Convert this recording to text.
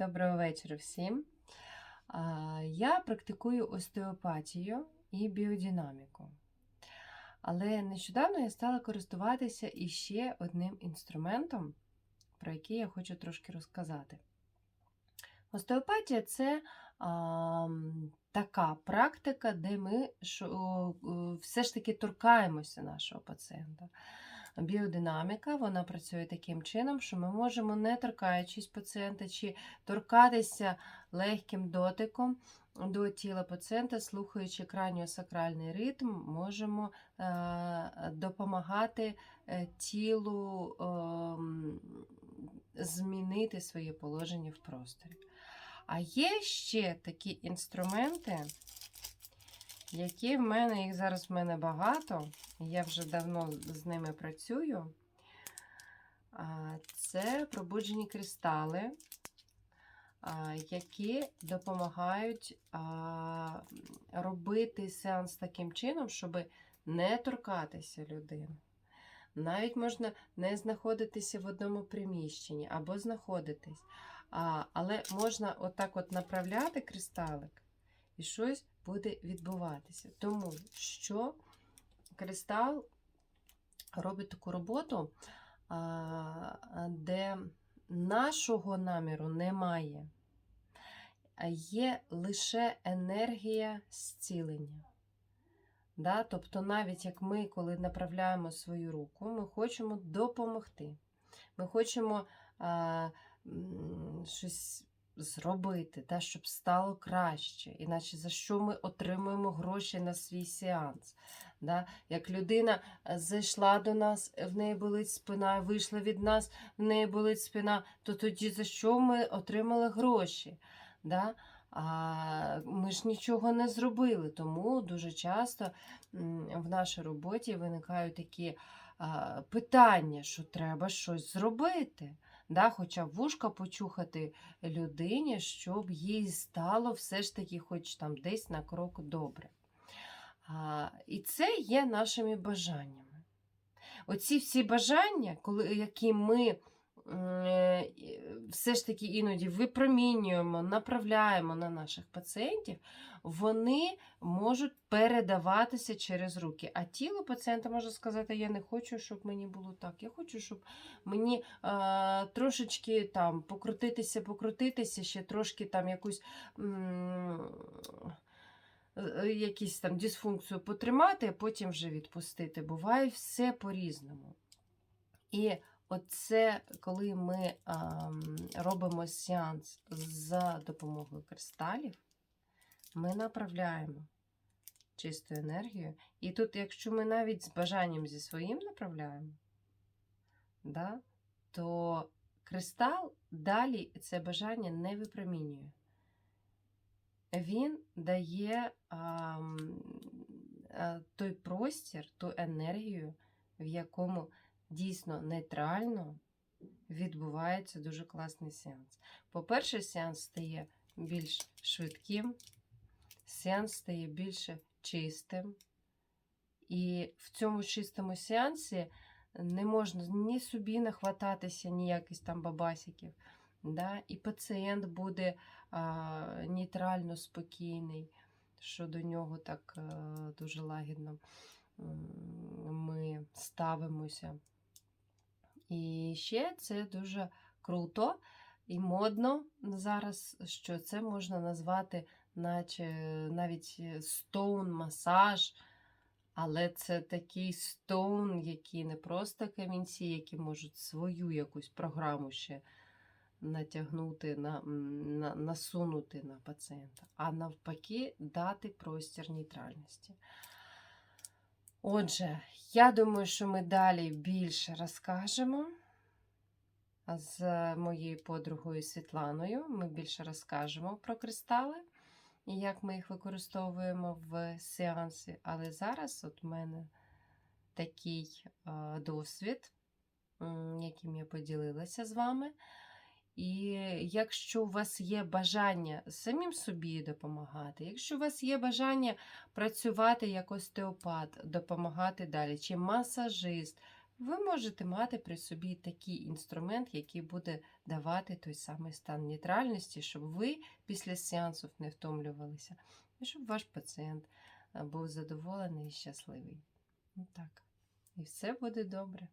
Доброго вечора всім. Я практикую остеопатію і біодинаміку. Але нещодавно я стала користуватися іще одним інструментом, про який я хочу трошки розказати. Остеопатія це а, така практика, де ми все ж таки торкаємося нашого пацієнта. Біодинаміка вона працює таким чином, що ми можемо, не торкаючись пацієнта, чи торкатися легким дотиком до тіла пацієнта, слухаючи краніосакральний ритм, можемо е, допомагати е, тілу ем, змінити своє положення в просторі. А є ще такі інструменти, які в мене, їх зараз в мене багато, я вже давно з ними працюю. Це пробуджені кристали, які допомагають робити сеанс таким чином, щоб не торкатися людини. Навіть можна не знаходитися в одному приміщенні або знаходитись. Але можна отак от направляти кристалик, і щось буде відбуватися. Тому що кристал робить таку роботу, де нашого наміру немає, а є лише енергія зцілення. Да? Тобто, навіть як ми, коли направляємо свою руку, ми хочемо допомогти. Ми хочемо а, щось зробити, да, щоб стало краще. Іначе за що ми отримуємо гроші на свій сеанс? Да? Як людина е, зайшла до нас, в неї болить спина, вийшла від нас, в неї болить спина, то тоді за що ми отримали гроші? Да? А ми ж нічого не зробили, тому дуже часто в нашій роботі виникають такі питання, що треба щось зробити. Да? Хоча б вушка почухати людині, щоб їй стало все ж таки, хоч там десь на крок добре. А, і це є нашими бажаннями. Оці всі бажання, коли, які ми все ж таки іноді випромінюємо, направляємо на наших пацієнтів, вони можуть передаватися через руки. А тіло пацієнта може сказати: Я не хочу, щоб мені було так. Я хочу, щоб мені е, трошечки там покрутитися, покрутитися, ще трошки там якусь. е, Якісь там дисфункцію потримати, а потім вже відпустити. Буває все по-різному. І оце, коли ми ам, робимо сеанс за допомогою кристалів, ми направляємо чисту енергію. І тут, якщо ми навіть з бажанням зі своїм направляємо, да, то кристал далі це бажання не випромінює. Він дає ам, а, той простір, ту енергію, в якому дійсно нейтрально відбувається дуже класний сеанс. По-перше, сеанс стає більш швидким, сеанс стає більше чистим. І в цьому чистому сеансі не можна ні собі нахвататися ніяких там бабасиків. Да? І пацієнт буде а, нейтрально спокійний, що до нього так а, дуже лагідно ми ставимося. І ще це дуже круто і модно зараз, що це можна назвати, наче навіть стоун масаж. Але це такий стоун, який не просто камінці, які можуть свою якусь програму ще натягнути, на, на, насунути на пацієнта, а навпаки, дати простір нейтральності. Отже, я думаю, що ми далі більше розкажемо з моєю подругою Світланою. Ми більше розкажемо про кристали і як ми їх використовуємо в сеансі. Але зараз от в мене такий е, досвід, яким я поділилася з вами. І якщо у вас є бажання самим собі допомагати, якщо у вас є бажання працювати як остеопат, допомагати далі, чи масажист, ви можете мати при собі такий інструмент, який буде давати той самий стан нейтральності, щоб ви після сеансів не втомлювалися, і щоб ваш пацієнт е, був задоволений і щасливий. Ну так. І все буде добре.